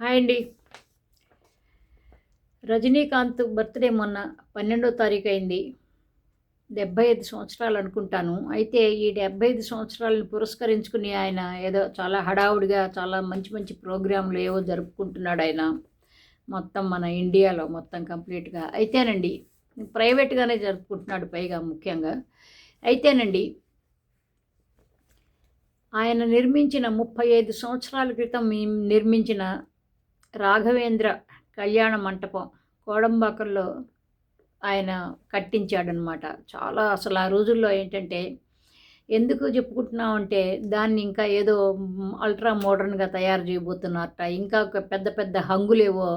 Hi అండి. Rajinikanth birthday మొన్న పన్నెండో తారీఖు అయింది. డెబ్బై ఐదు సంవత్సరాలు అనుకుంటాను. అయితే ఈ డెబ్బై ఐదు సంవత్సరాలను పురస్కరించుకుని ఆయన ఏదో చాలా హడావుడిగా చాలా మంచి మంచి ప్రోగ్రాంలు ఏవో జరుపుకుంటున్నాడు ఆయన. మొత్తం మన ఇండియాలో మొత్తం కంప్లీట్గా. అయితేనండి ప్రైవేట్గానే జరుపుకుంటున్నాడు పైగా ముఖ్యంగా. అయితేనండి ఆయన నిర్మించిన ముప్పై ఐదు సంవత్సరాల క్రితం నిర్మించిన రాఘవేంద్ర కళ్యాణ మంటపం కోడంబాకంలో ఆయన కట్టించాడనమాట చాలా అసలు ఆ రోజుల్లో ఏంటంటే ఎందుకు చెప్పుకుంటున్నామంటే దాన్ని ఇంకా ఏదో అల్ట్రా మోడర్న్గా తయారు చేయబోతున్నారట. ఇంకా ఒక పెద్ద పెద్ద హంగులేవో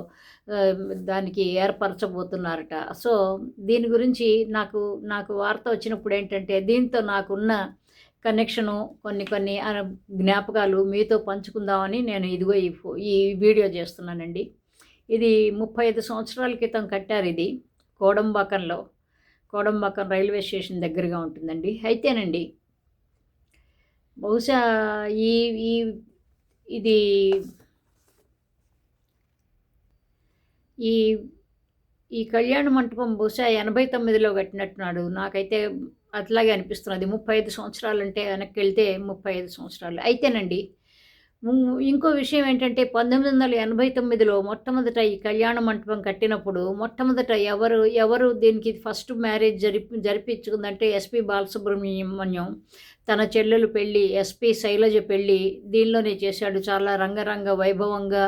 దానికి ఏర్పరచబోతున్నారట. సో దీని గురించి నాకు నాకు వార్త వచ్చినప్పుడు ఏంటంటే దీంతో నాకున్న కనెక్షను కొన్ని కొన్ని జ్ఞాపకాలు మీతో పంచుకుందామని నేను ఇదిగో ఈ ఫో- ఈ వీడియో చేస్తున్నానండి. ఇది ముప్పై ఐదు సంవత్సరాల క్రితం కట్టారు ఇది కోడంబాకంలో కోడంబాకం రైల్వే స్టేషన్ దగ్గరగా ఉంటుందండి. అయితేనండి బహుశా ఈ ఈ ఇది ఈ ఈ కళ్యాణ మంటపం బహుశా ఎనభై తొమ్మిదిలో కట్టినట్టున్నాడు. నాకైతే అట్లాగే అనిపిస్తున్నది. ముప్పై ఐదు సంవత్సరాలు అంటే వెనక్కి వెళ్తే ముప్పై ఐదు సంవత్సరాలు. అయితేనండి ఇంకో విషయం ఏంటంటే పంతొమ్మిది వందల ఎనభై తొమ్మిదిలో మొట్టమొదట ఈ కళ్యాణ మంటపం కట్టినప్పుడు మొట్టమొదట ఎవరు ఎవరు దీనికి ఫస్ట్ మ్యారేజ్ జరిపి జరిపించుకుందంటే ఎస్పి బాలసుబ్రహ్మణ్యం. తన చెల్లెలు పెళ్ళి ఎస్పి శైలజ పెళ్ళి దీనిలోనే చేశాడు. చాలా రంగరంగ వైభవంగా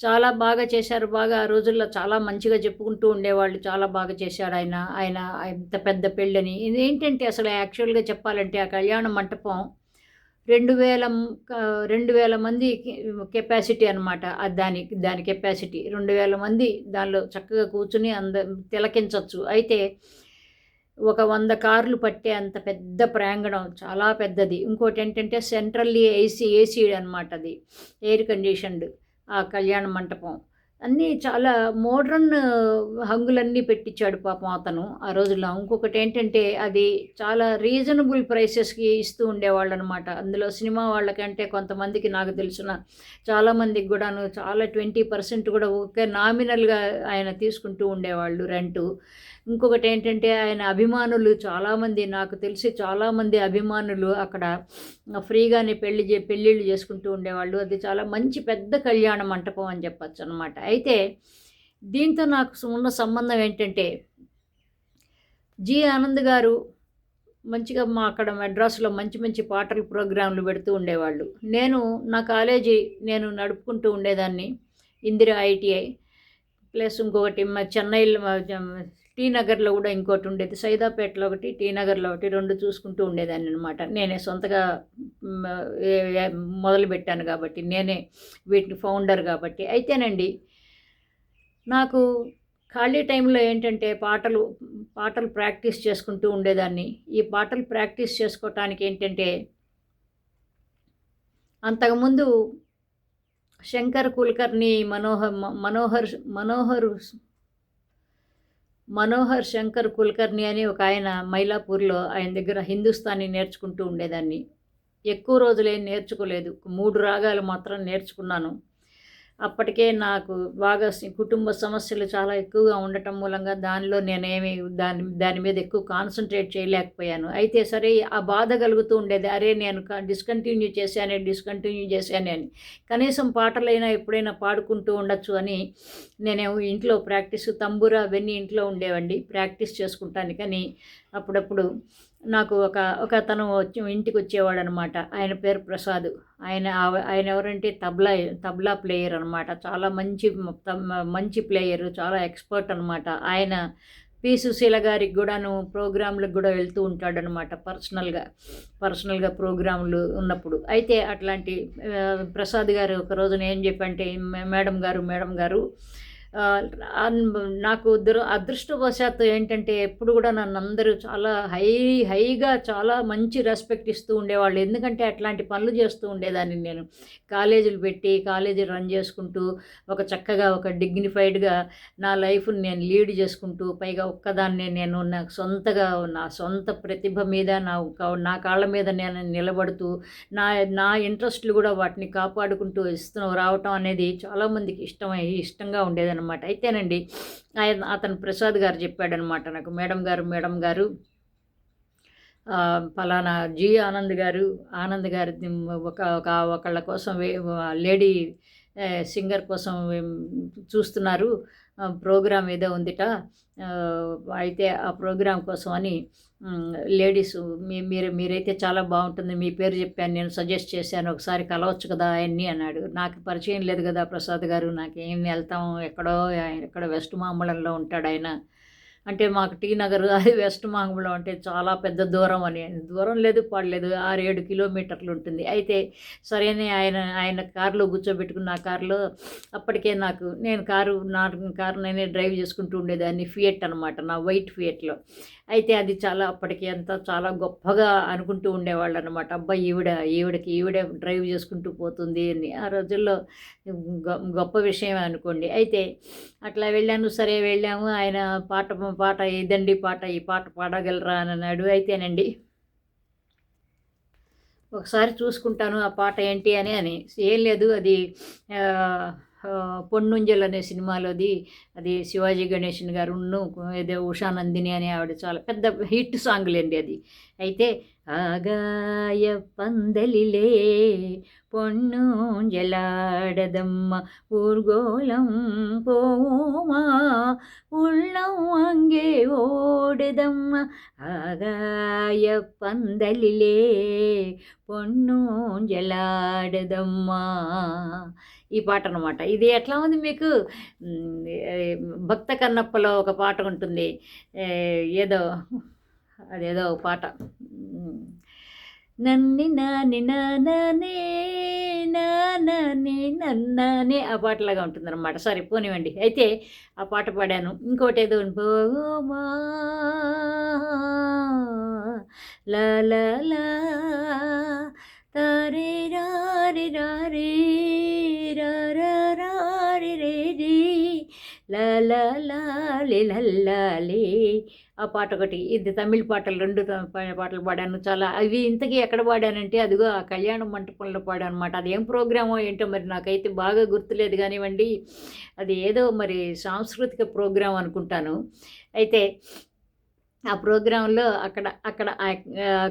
చాలా బాగా చేశారు. బాగా ఆ రోజుల్లో చాలా మంచిగా చెప్పుకుంటూ ఉండేవాళ్ళు. చాలా బాగా చేశాడు ఆయన. ఆయన ఇంత పెద్ద పెళ్ళని. ఇది ఏంటంటే అసలు యాక్చువల్గా చెప్పాలంటే ఆ కళ్యాణ మంటపం రెండు వేల రెండు వేల మంది కెపాసిటీ అనమాట దాని దాని కెపాసిటీ. రెండు వేల మంది దానిలో చక్కగా కూర్చుని అంద తిలకించవచ్చు అయితే ఒక వంద కార్లు పట్టే అంత పెద్ద ప్రాంగణం చాలా పెద్దది. ఇంకోటి ఏంటంటే సెంట్రల్లీ ఏసీ ఏసీ అనమాట అది. Air conditioned. ఆ కళ్యాణ మంటపం. అన్నీ చాలా మోడ్రన్ హంగులన్నీ పెట్టించాడు పాపం అతను ఆ రోజుల్లో. ఇంకొకటి ఏంటంటే అది చాలా రీజనబుల్ ప్రైసెస్కి ఇస్తూ ఉండేవాళ్ళు అనమాట అందులో సినిమా వాళ్ళకంటే కొంతమందికి నాకు తెలిసిన చాలామందికి కూడాను చాలా ట్వంటీ పర్సెంట్ కూడా ఒకే నామినల్గా ఆయన తీసుకుంటూ ఉండేవాళ్ళు రెంటు. ఇంకొకటి ఏంటంటే ఆయన అభిమానులు చాలామంది నాకు తెలిసి చాలామంది అభిమానులు అక్కడ ఫ్రీగానే పెళ్ళి చే పెళ్ళిళ్ళు చేసుకుంటూ ఉండేవాళ్ళు. అది చాలా మంచి పెద్ద కళ్యాణ మంటపం అని చెప్పచ్చు అనమాట అయితే దీంతో నాకు ఉన్న సంబంధం ఏంటంటే జి ఆనంద్ గారు మంచిగా మా అక్కడ మెడ్రాస్లో మంచి మంచి పాటల ప్రోగ్రాంలు పెడుతూ ఉండేవాళ్ళు. నేను నా కాలేజీ నేను నడుపుకుంటూ ఉండేదాన్ని ఇందిరా ఐటీఐ. ప్లస్ ఇంకొకటి మా చెన్నైలో టీ నగర్లో కూడా ఇంకోటి ఉండేది. సైదాపేటలో ఒకటి టీ నగర్లో ఒకటి రెండు చూసుకుంటూ ఉండేదాన్ని అనమాట నేనే సొంతగా మొదలుపెట్టాను కాబట్టి నేనే వీటిని ఫౌండర్ కాబట్టి. అయితేనండి నాకు ఖాళీ టైంలో ఏంటంటే పాటలు పాటలు ప్రాక్టీస్ చేసుకుంటూ ఉండేదాన్ని. ఈ పాటలు ప్రాక్టీస్ చేసుకోవటానికి ఏంటంటే అంతకుముందు శంకర్ కుల్కర్ని మనోహర్ మనోహర్ మనోహర్ మనోహర్ శంకర్ కుల్కర్ణి అని ఒక ఆయన మైలాపూర్లో ఆయన దగ్గర హిందుస్థానీ నేర్చుకుంటూ ఉండేదాన్ని. ఎక్కువ రోజులేం నేర్చుకోలేదు. మూడు రాగాలు మాత్రం నేర్చుకున్నాను. అప్పటికే నాకు బాగా కుటుంబ సమస్యలు చాలా ఎక్కువగా ఉండటం మూలంగా దానిలో నేనేమి దాని దాని మీద ఎక్కువ కాన్సన్ట్రేట్ చేయలేకపోయాను. అయితే సరే ఆ బాధ కలుగుతూ ఉండేది అరే నేను డిస్కంటిన్యూ చేశానే డిస్కంటిన్యూ చేశానే అని. కనీసం పాటలైనా ఎప్పుడైనా పాడుకుంటూ ఉండొచ్చు అని నేను ఇంట్లో ప్రాక్టీస్ తంబూరా అవన్నీ ఇంట్లో ఉండేవండి ప్రాక్టీస్ చేసుకుంటాను. కానీ అప్పుడప్పుడు నాకు ఒక ఒక అతను వచ్చి ఇంటికి వచ్చేవాడు అనమాట ఆయన పేరు ప్రసాద్. ఆయన ఆయన ఎవరంటే తబలా తబలా ప్లేయర్ అనమాట. చాలా మంచి మంచి ప్లేయర్ చాలా ఎక్స్పర్ట్ అనమాట. ఆయన పి. సుశీల గారికి కూడాను ప్రోగ్రాంలకు కూడా వెళ్తూ ఉంటాడనమాట పర్సనల్గా పర్సనల్గా ప్రోగ్రాంలు ఉన్నప్పుడు. అయితే అట్లాంటి ప్రసాద్ గారు ఒక రోజున ఏం చెప్పంటే "మే- మేడం గారు మేడం గారు నాకు దుర అదృష్టవశాత్తు ఏంటంటే ఎప్పుడు కూడా నన్ను అందరూ చాలా హై హైగా చాలా మంచి రెస్పెక్ట్ ఇస్తూ ఉండేవాళ్ళు. ఎందుకంటే అట్లాంటి పనులు చేస్తూ ఉండేదాన్ని నేను. కాలేజీలు పెట్టి కాలేజీలు రన్ చేసుకుంటూ ఒక చక్కగా ఒక డిగ్నిఫైడ్గా నా లైఫ్ని నేను లీడ్ చేసుకుంటూ పైగా ఒక్కదాన్నే నేను నాకు సొంతగా నా సొంత ప్రతిభ మీద నా నా కాళ్ళ మీద నేను నిలబడుతూ నా నా ఇంట్రెస్ట్లు కూడా వాటిని కాపాడుకుంటూ ఇస్తూ రావటం అనేది చాలామందికి ఇష్టమై ఇష్టంగా ఉండేదన్నమాట. అయితేనండి ఆయన అతను ప్రసాద్ గారు చెప్పాడనమాట నాకు. మేడం గారు మేడం గారు ఫలానా జి ఆనంద్ గారు ఆనంద్ గారి ఒక ఒక ఒకళ్ళ కోసం లేడీ సింగర్ కోసం చూస్తున్నారు. ప్రోగ్రాం ఏదో ఉందిట. అయితే ఆ ప్రోగ్రాం కోసం అని లేడీస్ మీ మీరు మీరైతే చాలా బాగుంటుంది. మీ పేరు చెప్పాను నేను సజెస్ట్ చేశాను ఒకసారి కలవచ్చు కదా ఆయన్ని అన్నాడు. నాకు పరిచయం లేదు కదా ప్రసాద్ గారు నాకేం వెళ్తాం ఎక్కడో ఎక్కడో వెస్ట్ మామూలంలో ఉంటాడు ఆయన. అంటే మాకు టీ నగర్ అది వెస్ట్ మాంగంలో అంటే చాలా పెద్ద దూరం అని. దూరం లేదు పడలేదు ఆరు ఏడు కిలోమీటర్లు ఉంటుంది. అయితే సరేనే ఆయన ఆయన కారులో కూర్చోబెట్టుకున్న ఆ కారులో అప్పటికే నాకు నేను కారు నా కారు నేనే డ్రైవ్ చేసుకుంటూ ఉండేదాన్ని ఫియట్ అనమాట నా వైట్ ఫియట్లో. అయితే అది చాలా అప్పటికి అంతా చాలా గొప్పగా అనుకుంటూ ఉండేవాళ్ళు అనమాట అబ్బాయి ఈవిడ ఈవిడకి ఈవిడ డ్రైవ్ చేసుకుంటూ పోతుంది అని. ఆ రోజుల్లో గొ- గొప్ప విషయం అనుకోండి. అయితే అట్లా వెళ్ళాను సరే వెళ్ళాము. ఆయన పాట పాట ఇదండి పాట ఈ పాట పాడగలరా అని అడుగు అయితేనండి. ఒకసారి చూసుకుంటాను ఆ పాట ఏంటి అని అని. ఏం లేదు అది పొన్నుంజల్ అనే సినిమాలోది అది శివాజీ గణేషన్ గారు ఏదో ఉషా నందిని అని ఆవిడ చాలా పెద్ద హిట్ సాంగ్లేండి అది. అయితే ఆగాయ పందలిలే పొన్నుంజలాడదమ్మ ఊర్గోళం పోమా உள்ளம் அங்கே ஓடுதம்ம ஆகாய பந்தலிலே పొన్నూంజలాడదమ్మా ఈ పాట అనమాట ఇది ఎట్లా ఉంది మీకు మ్, ఏ, భక్త కన్నప్పలో ఒక పాట ఉంటుంది ఏ, ఏదో అదేదో ఒక పాట మ్, నన్ని నాని నానే నాని నన్ననే ఆ పాటలాగా ఉంటుందన్నమాట. సరే పోనివ్వండి. అయితే ఆ పాట పాడాను. ఇంకోటి ఏదో పోమా లా తారే రారి రారే రారి రే. రీ లా లా లా లే. ఆ పాట ఒకటి ఇది తమిళ పాటలు రెండు పా- పాటలు పాడాను. చాలా అవి ఇంతకీ ఎక్కడ పాడానంటే అదిగో ఆ కళ్యాణ మంటపంలో పాడాను అనమాట అది ఏం ప్రోగ్రామో ఏంటో మరి నాకైతే బాగా గుర్తులేదు కానివ్వండి. అది ఏదో మరి సాంస్కృతిక ప్రోగ్రాం అనుకుంటాను. అయితే ఆ ప్రోగ్రాంలో అక్కడ అక్కడ ఆ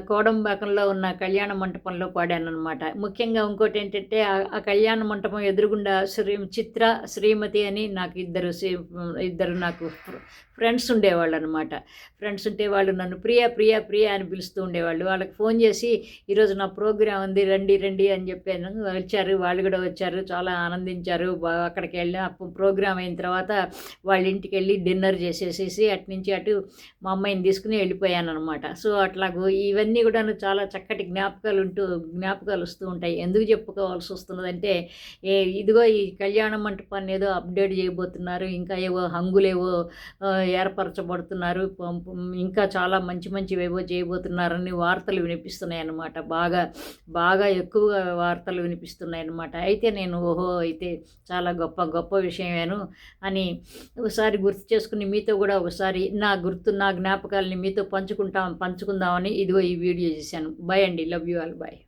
కోడంబాకంలో ఉన్న కళ్యాణ మంటపంలో పాడాను అనమాట ముఖ్యంగా ఇంకోటి ఏంటంటే ఆ- కళ్యాణ మంటపం ఎదురుగుండా శ్రీ చిత్ర శ్రీమతి అని నాకు ఇద్దరు ఇద్దరు నాకు ఫ్రెండ్స్ ఉండేవాళ్ళు అనమాట ఫ్రెండ్స్ ఉంటే వాళ్ళు నన్ను ప్రియ ప్రియ ప్రియ అని పిలుస్తూ ఉండేవాళ్ళు. వాళ్ళకి ఫోన్ చేసి ఈరోజు నా ప్రోగ్రాం ఉంది రండి రండి అని చెప్పాను. వచ్చారు వాళ్ళు కూడా వచ్చారు చాలా ఆనందించారు. అక్కడికి వెళ్ళి ఆ ప్రోగ్రాం అయిన తర్వాత వాళ్ళ ఇంటికి వెళ్ళి డిన్నర్ చేసేసేసి అటు నుంచి అటు మా అమ్మాయిని తీసుకుని వెళ్ళిపోయాను అనమాట సో అట్లాగూ ఇవన్నీ కూడా చాలా చక్కటి జ్ఞాపకాలు ఉంటూ జ్ఞాపకాలు వస్తూ ఉంటాయి. ఎందుకు చెప్పుకోవాల్సి వస్తున్నదంటే ఏ ఇదిగో ఈ కళ్యాణ మంటపాన్ని ఏదో అప్డేట్ చేయబోతున్నారు ఇంకా ఏవో హంగులేవో ఏర్పరచబడుతున్నారు ఇంకా చాలా మంచి మంచివి ఏవో చేయబోతున్నారని వార్తలు వినిపిస్తున్నాయి అన్నమాట బాగా బాగా ఎక్కువగా వార్తలు వినిపిస్తున్నాయి అన్నమాట అయితే నేను ఓహో అయితే చాలా గొప్ప గొప్ప విషయమేను అని ఒకసారి గుర్తు చేసుకుని మీతో కూడా ఒకసారి నా గుర్తు నా జ్ఞాపకం జ్ఞాపకాలని మీతో పంచుకుంటాం పంచుకుందామని ఇదిగో ఈ వీడియో చేశాను. బై అండి. Love you all. బాయ్.